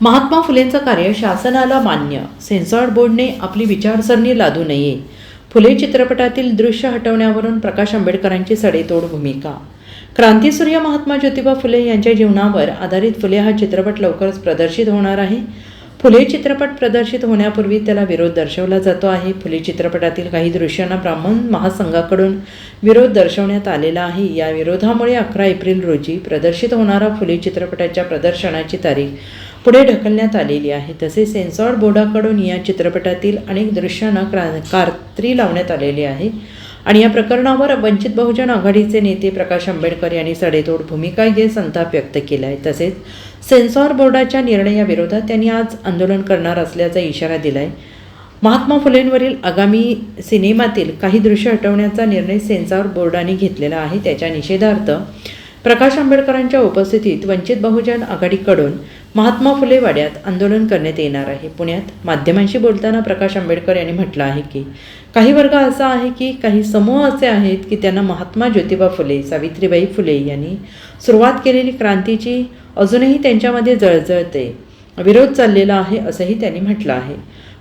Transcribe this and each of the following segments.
महात्मा फुलेंचं कार्य शासनाला मान्य. सेन्सॉर्ड बोर्डने आपली विचारसरणी लादू नये. फुले चित्रपटातील दृश्य हटवण्यावरून प्रकाश आंबेडकरांची सडेतोड भूमिका. क्रांतीसूर्य महात्मा ज्योतिबा फुले यांच्या जीवनावर आधारित फुले हा चित्रपट लवकरच प्रदर्शित होणार आहे. फुले चित्रपट प्रदर्शित होण्यापूर्वी त्याला विरोध दर्शवला जातो आहे. फुले चित्रपटातील काही दृश्यांना ब्राह्मण महासंघाकडून विरोध दर्शवण्यात आलेला आहे. या विरोधामुळे अकरा एप्रिल रोजी प्रदर्शित होणारा फुले चित्रपटाच्या प्रदर्शनाची तारीख पुढे ढकलण्यात आलेली आहे. तसेच सेन्सॉर बोर्डाकडून या चित्रपटातील अनेक दृश्यांना क्रा कात्री लावण्यात आलेली आहे. आणि या प्रकरणावर वंचित बहुजन आघाडीचे नेते प्रकाश आंबेडकर यांनी सडेतोड भूमिका घेत संताप व्यक्त केला आहे तसेच सेन्सॉर बोर्डाच्या निर्णयाविरोधात त्यांनी आज आंदोलन करणार असल्याचा इशारा दिला आहे महात्मा फुलेंवरील आगामी सिनेमातील काही दृश्य हटवण्याचा निर्णय सेन्सॉर बोर्डाने घेतलेला आहे. त्याच्या निषेधार्थ प्रकाश आंबेडकरांच्या उपस्थितीत वंचित बहुजन आघाडीकडून महात्मा फुले वाड्यात आंदोलन करण्यात येणार आहे. पुण्यात माध्यमांशी बोलताना प्रकाश आंबेडकर यांनी म्हटलं आहे की काही वर्ग असा आहे की काही समूह असे आहेत की त्यांना महात्मा ज्योतिबा फुले सावित्रीबाई फुले यांनी सुरुवात केलेली क्रांतीची अजूनही त्यांच्यामध्ये जळजळते विरोध चाललेला आहे असंही त्यांनी म्हटलं आहे.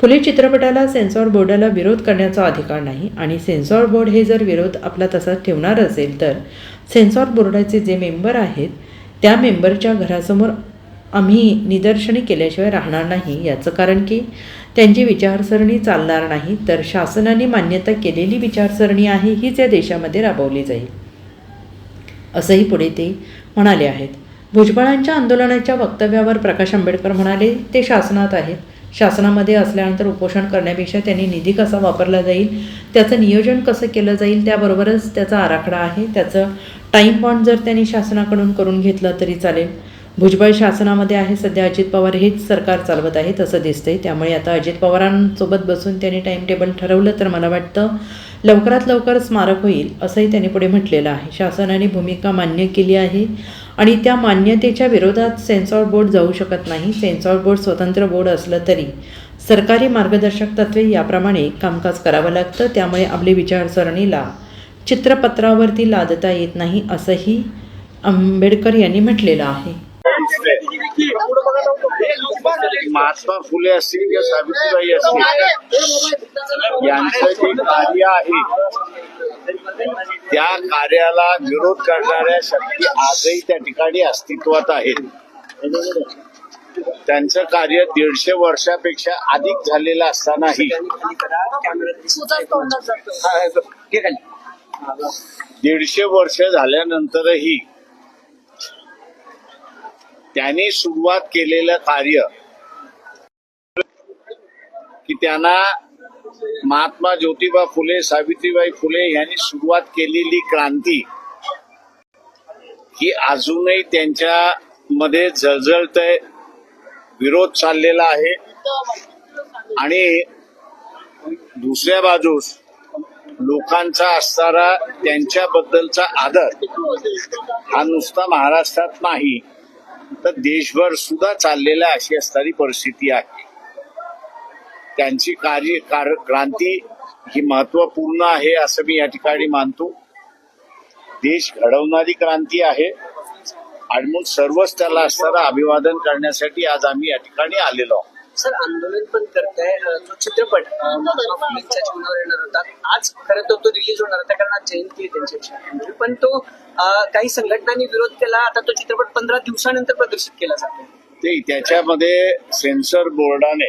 फुले चित्रपटाला सेन्सॉर बोर्डाला विरोध करण्याचा अधिकार नाही आणि सेन्सॉर बोर्ड हे जर विरोध आपला तसाच ठेवणार असेल तर सेन्सॉर बोर्डाचे जे मेंबर आहेत त्या मेंबरच्या घरासमोर आम्ही निदर्शने केल्याशिवाय राहणार नाही. याचं कारण की त्यांची विचारसरणी चालणार नाही तर शासनाने मान्यता केलेली विचारसरणी आहे हीच या देशामध्ये राबवली जाईल. असंही पुढे ते म्हणाले आहेत. भुजबळांच्या आंदोलनाच्या वक्तव्यावर प्रकाश आंबेडकर म्हणाले ते शासनात आहेत. शासनामध्ये असल्यानंतर उपोषण करण्यापेक्षा त्यांनी निधी कसा वापरला जाईल त्याचं नियोजन कसं केलं जाईल त्याबरोबरच त्याचा आराखडा आहे. त्याचं टाईम पॉईंट जर त्यांनी शासनाकडून करून घेतलं तरी चालेल. भुजबळ शासनामध्ये आहे सध्या अजित पवार हेच सरकार चालवत आहे तसं दिसतंय. त्यामुळे आता अजित पवारांसोबत बसून त्यांनी टाईम टेबल ठरवलं तर मला वाटतं लवकरात लवकर स्मारक होईल असंही त्यांनी पुढे म्हटलेलं आहे. शासनाने भूमिका मान्य केली आहे. आणि त्या मान्यतेच्या विरोधात सेन्सॉर बोर्ड जाऊ शकत नाही. सेन्सॉर बोर्ड स्वतंत्र बोर्ड असलं तरी सरकारी मार्गदर्शक तत्वे याप्रमाणे कामकाज करावं लागतं. त्यामुळे आपली विचारसरणीला चित्रपत्रावरती लादता येत नाही असंही आंबेडकर यांनी म्हटलेलं आहे. महात्मा फुले असतील किंवा सावित्रीबाई असतील यांचं जे कार्य आहे त्या कार्याला विरोध करणाऱ्या शक्ती आजही त्या ठिकाणी अस्तित्वात आहेत. त्यांचं कार्य दीडशे वर्षापेक्षा अधिक झालेलं असतानाही दीडशे वर्ष झाल्यानंतरही त्यांनी सुरुवात केलेलं कार्य की त्यांना महात्मा ज्योतिबा फुले सावित्रीबाई फुले यांनी सुरुवात केलेली क्रांती ही अजूनही त्यांच्या मध्ये जळजळत विरोध चाललेला आहे. आणि दुसऱ्या बाजूस लोकांचा असणारा त्यांच्याबद्दलचा आदर हा नुसता महाराष्ट्रात नाही तर देशभर सुद्धा चाललेला अशी असणारी परिस्थिती आहे. त्यांची कार्य कार क्रांती ही महत्त्वपूर्ण आहे असं मी या ठिकाणी मानतो. देश घडवणारी क्रांती आहे. आणि मग सर्वच त्याला असणारं अभिवादन करण्यासाठी आज आम्ही या ठिकाणी आलेलो आहोत. सर आंदोलन पण करताय. तो चित्रपट फुलेंच्या जीवनावर येणार होता. आज खरं तर तो रिलीज होणार होता कारण आज जयंती आहे त्यांची पण तो काही संघटनांनी विरोध केला. आता तो चित्रपट पंधरा दिवसानंतर प्रदर्शित केला जातो ते त्याच्यामध्ये सेन्सर बोर्डाने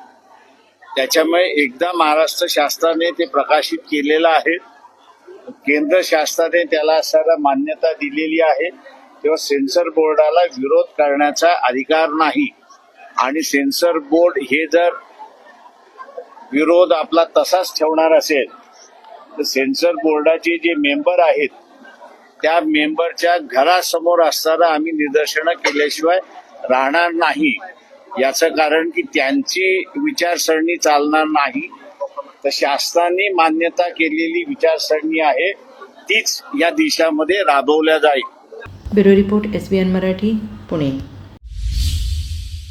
त्याच्यामुळे एकदा महाराष्ट्र शासनाने ते प्रकाशित केलेलं आहे. केंद्र शासनाने त्याला असायला मान्यता दिलेली आहे. तेव्हा सेन्सर बोर्डाला विरोध करण्याचा अधिकार नाही. आणि सेन्सर बोर्ड हे जर विरोध आपला तसाच ठेवणार असेल तर सेन्सर बोर्डाचे जे मेंबर आहेत त्या मेंबरच्या घरासमोर असताना आम्ही निदर्शनं केल्याशिवाय राहणार नाही. याचं कारण की त्यांची विचारसरणी चालणार नाही. तर शासनाने मान्यता केलेली विचारसरणी आहे तीच या देशामध्ये राबवल्या जाईल. Bureau report S B N Marathi Pune.